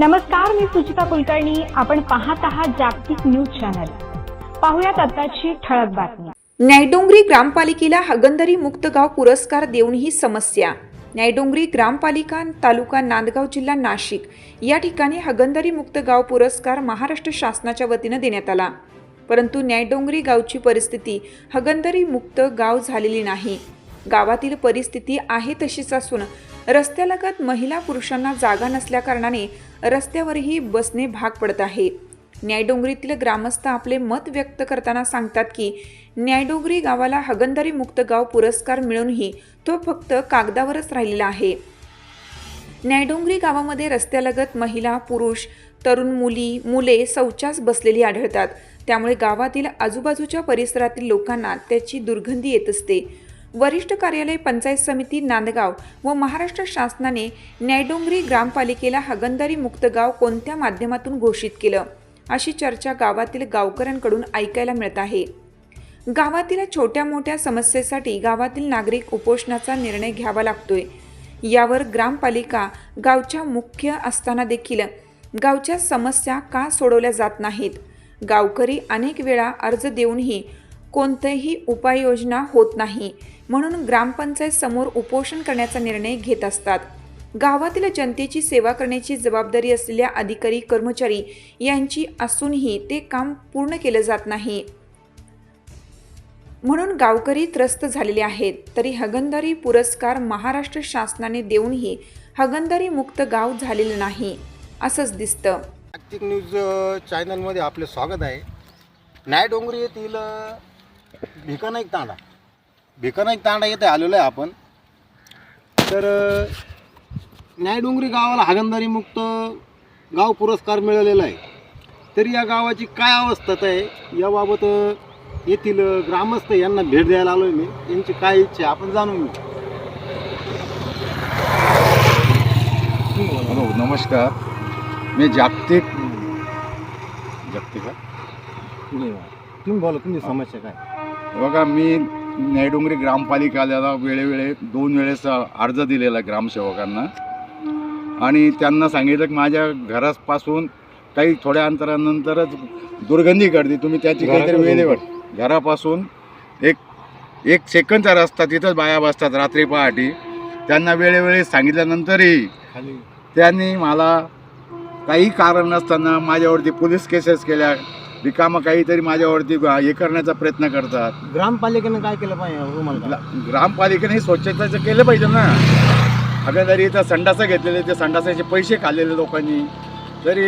नमस्कार मी सुचिता कुलकर्णी. आपण पाहत आहात जागतिक न्यूज चॅनल. पाहुयात आताची ठळक बातमी. न्यायडोंगरी ग्रामपालिकेला हगंदरी मुक्त गाव पुरस्कार देऊन ही समस्या. न्यायडोंगरी ग्रामपालिका तालुका नांदगाव जिल्हा नाशिक. या ठिकाणी हगंदरी मुक्त गाव पुरस्कार महाराष्ट्र शासनाच्या वतीनं देण्यात आला. परंतु न्यायडोंगरी गावची परिस्थिती हगंदरी मुक्त गाव झालेली नाही. गावातील परिस्थिती आहे तशीच असून रस्त्यालगत महिला पुरुषांना जागा नसल्याकारणाने रस्त्यावरही बसणे भाग पडत आहे. न्यायडोंगरीतील ग्रामस्थ आपले मत व्यक्त करताना सांगतात की न्यायडोंगरी गावाला हगंदारी मुक्त गाव पुरस्कार मिळूनही तो फक्त कागदावरच राहिलेला आहे. न्यायडोंगरी गावामध्ये रस्त्यालगत महिला पुरुष तरुण मुली मुले शौचास बसलेली आढळतात. त्यामुळे गावातील आजूबाजूच्या परिसरातील लोकांना त्याची दुर्गंधी येत असते. वरिष्ठ कार्यालय पंचायत समिती नांदगाव व महाराष्ट्र शासनाने न्यायडोंगरी ग्रामपालिकेला हगंदारी मुक्त गाव कोणत्या माध्यमातून घोषित केलं? अशी चर्चा गावातील गावकऱ्यांकडून ऐकायला मिळत आहे. गावातील छोट्या मोठ्या समस्येसाठी गावातील नागरिक उपोषणाचा निर्णय घ्यावा लागतोय. यावर ग्रामपालिका गावच्या मुख्य असताना देखील गावच्या समस्या का सोडवल्या जात नाहीत? गावकरी अनेक वेळा अर्ज देऊनही कोणतेही उपाययोजना होत नाही. म्हणून ग्रामपंचायत समोर उपोषण करण्याचा निर्णय घेत असतात. गावातील जनतेची सेवा करण्याची जबाबदारी असलेल्या अधिकारी कर्मचारी यांची असूनही ते काम पूर्ण केलं जात नाही. म्हणून गावकरी त्रस्त झालेले आहेत. तरी हगंदारी पुरस्कार महाराष्ट्र शासनाने देऊनही हगंदारी मुक्त गाव झालेलं नाही असंच दिसतं. जागतिक न्यूज चॅनलमध्ये आपले स्वागत आहे. न्यायडोंगरी येथील अ, भिकानाईक तांडा. भिकानाईक तांडा येथे आलेलो आहे आपण. तर न्यायडोंगरी गावाला हागंदारी मुक्त गाव पुरस्कार मिळालेला आहे. तर या गावाची काय अवस्था आहे? याबाबत येथील ग्रामस्थ यांना भेट द्यायला आलो मी. यांची काय इच्छा आहे? आपण जाणून घेऊ. हॅलो नमस्कार. मी जागतिक जागतिक का? तुम्ही बोला तुमची समस्या काय? बघा मी न्यायडोंगरी ग्रामपालिकेला वेळेवेळे दोन वेळेस अर्ज दिलेला आहे ग्रामसेवकांना. आणि त्यांना सांगितलं की माझ्या घरापासून काही थोड्या अंतरानंतरच दुर्गंधी करते तुम्ही त्याची काहीतरी वेळेवर घरापासून एक एक सेकंदचा रस्ता तिथंच बाया बसतात रात्री पहाटे. त्यांना वेळेवेळी सांगितल्यानंतरही त्यांनी मला काही कारण नसताना माझ्यावरती पोलीस केसेस केल्या. रिकामं काहीतरी माझ्यावरती हे करण्याचा प्रयत्न करतात. ग्रामपालिकेनं काय केलं पाहिजे ग्रामपालिकेने स्वच्छतेचं केलं पाहिजे ना. अगं जरी इथं संडासं घेतलेले ते संडासाचे पैसे खाल्लेले लोकांनी तरी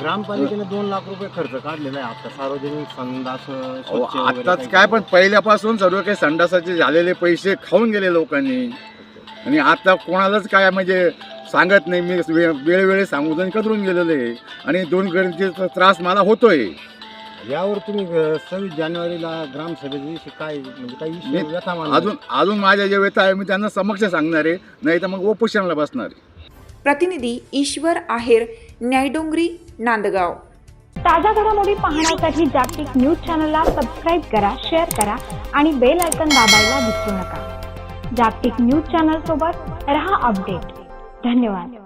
ग्रामपालिकेने दोन लाख रुपये खर्च काढलेला आहे आता सार्वजनिक संडास काही काय पण. पहिल्यापासून सर्व काही संडासाचे झालेले पैसे खाऊन गेले लोकांनी. आणि आता कोणालाच काय म्हणजे सांगत नाही मी वेळोवेळी सांगून कदरून गेलेलो आहे. आणि दोन गरजेचा त्रास मला होतोय. यावर तुम्ही अं, सव्वीस जानेवारीला ग्रामसभेच्या दिवशी काय म्हणजे काही मी व्यथा? अजून अजून माझ्या जे व्यथा आहे मी त्यांना समक्ष सांगणार आहे नाही तर मग उपोषणाला बसणार आहे. प्रतिनिधी ईश्वर आहेर न्यायडोंगरी नांदगाव. ताज्या घडामोडी पाहण्यासाठी जागतिक न्यूज चॅनलला सबस्क्राईब करा शेअर करा आणि बेल आयकन दाबायला विसरू नका. जागतिक न्यूज चॅनल सोबत रहा अपडेट. धन्यवाद.